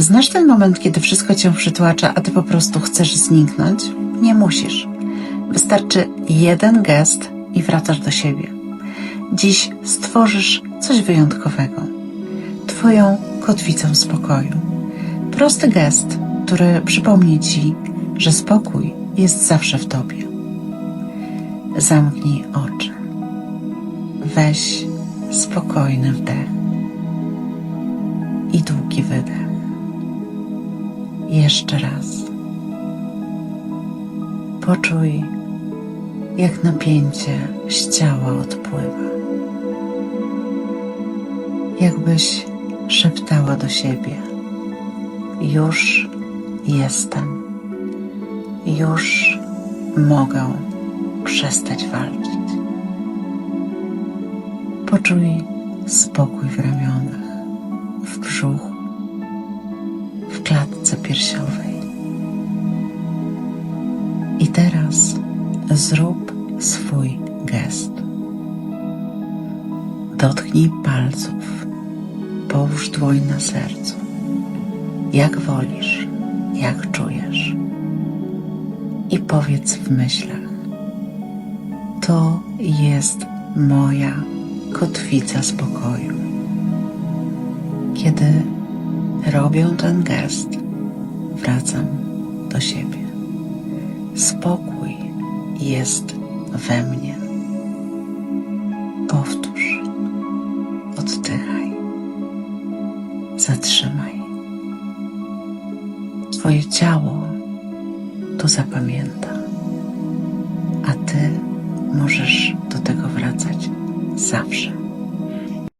Znasz ten moment, kiedy wszystko cię przytłacza, a ty po prostu chcesz zniknąć? Nie musisz. Wystarczy jeden gest i wracasz do siebie. Dziś stworzysz coś wyjątkowego. Twoją kotwicę spokoju. Prosty gest, który przypomni ci, że spokój jest zawsze w tobie. Zamknij oczy. Weź spokojny wdech i długi wydech. Jeszcze raz. Poczuj, jak napięcie z ciała odpływa. Jakbyś szeptała do siebie: Już jestem, już mogę przestać walczyć. Poczuj spokój w ramionach, w brzuchu, klatce piersiowej. I teraz zrób swój gest. Dotknij palców, połóż dłoń na sercu, jak wolisz, jak czujesz. I powiedz w myślach: To jest moja kotwica spokoju. Kiedy robię ten gest, wracam do siebie. Spokój jest we mnie. Powtórz, oddychaj, zatrzymaj. Twoje ciało to zapamięta, a ty możesz do tego wracać zawsze.